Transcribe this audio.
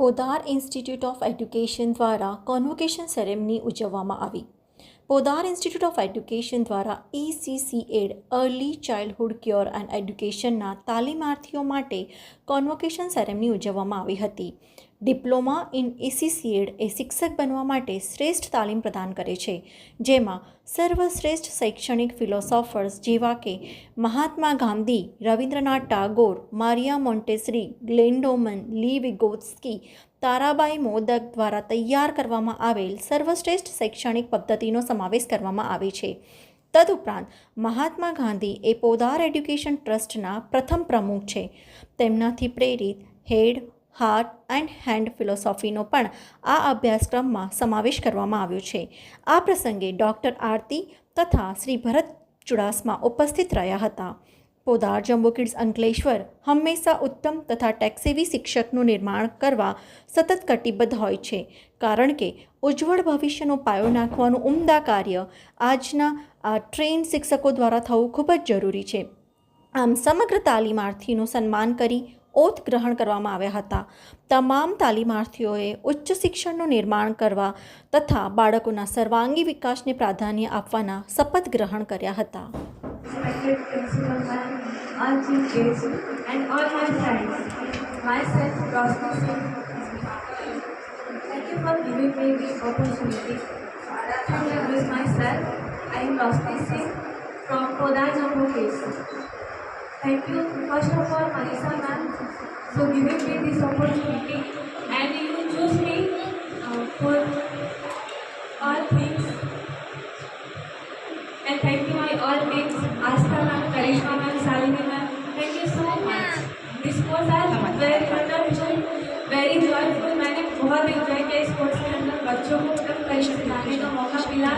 Podar institute of education દ્વારા convocation ceremony ઉજવવામાં આવી. પોદાર ઇન્સ્ટિટ્યૂટ ઓફ એડ્યુકેશન દ્વારા E ઈસીસીએડ early childhood cure and એડ્યુકેશનના તાલીમાર્થીઓ માટે કોન્વોકેશન સેરેમની ઉજવવામાં આવી હતી. ડિપ્લોમા ઇન ઈસીસીએડ એ શિક્ષક બનવા માટે શ્રેષ્ઠ તાલીમ પ્રદાન કરે છે. જેમાં સર્વશ્રેષ્ઠ શૈક્ષણિક ફિલોસોફર્સ જેવા કે Mahatma Gandhi, Rabindranath Tagore, Maria Montessori Glenn Doman Lev Vygotsky Tarabai modak દ્વારા તૈયાર કરવામાં આવેલ સર્વશ્રેષ્ઠ શૈક્ષણિક પદ્ધતિનો સમાવેશ કરવામાં આવે છે. તદુપરાંત, મહાત્મા ગાંધી એ પોદાર એડ્યુકેશન ટ્રસ્ટના પ્રથમ પ્રમુખ છે. તેમનાથી પ્રેરિત હેડ, હાર્ટ એન્ડ હેન્ડ ફિલોસોફીનો પણ આ અભ્યાસક્રમમાં સમાવેશ કરવામાં આવ્યો છે. આ પ્રસંગે ડૉક્ટર આરતી તથા શ્રી ભરત ચુડાસમા ઉપસ્થિત રહ્યા હતા. પોદાર, જમ્બો કિડ્સ, અંકલેશ્વર હંમેશા ઉત્તમ તથા ટેક્સેવી શિક્ષકનું નિર્માણ કરવા સતત કટિબદ્ધ હોય છે. કારણ કે, ઉજ્જવળ ભવિષ્યનો પાયો નાખવાનું ઉમદા કાર્ય આજના આ ટ્રેન શિક્ષકો દ્વારા થવું ખૂબ જ જરૂરી છે. આમ સમગ્ર તાલીમાર્થીનું સન્માન કરી ઓથ ગ્રહણ કરવામાં આવ્યા હતા. તમામ તાલીમાર્થીઓએ ઉચ્ચ શિક્ષણનું નિર્માણ કરવા તથા બાળકોના સર્વાંગી વિકાસને પ્રાધાન્ય આપવાના શપથ ગ્રહણ કર્યા હતા. Respected principal ma'am, all teachers, and all my friends. Myself, Rosna Singh. Thank you for giving me this opportunity to introduce myself. I am Rosna Singh from Podar Jammu Case. Thank you, first of all, Manisha ma'am, for giving me this opportunity and you choose me uh, for all things And thank you my all mates, Astha ma'am, Karishma ma'am, Salini ma'am. Thank you so much. This course आज very wonderful, very joyful. मैंने बहुत enjoy किया course के अंदर बच्चों को मतलब सिखाने का मौका मिला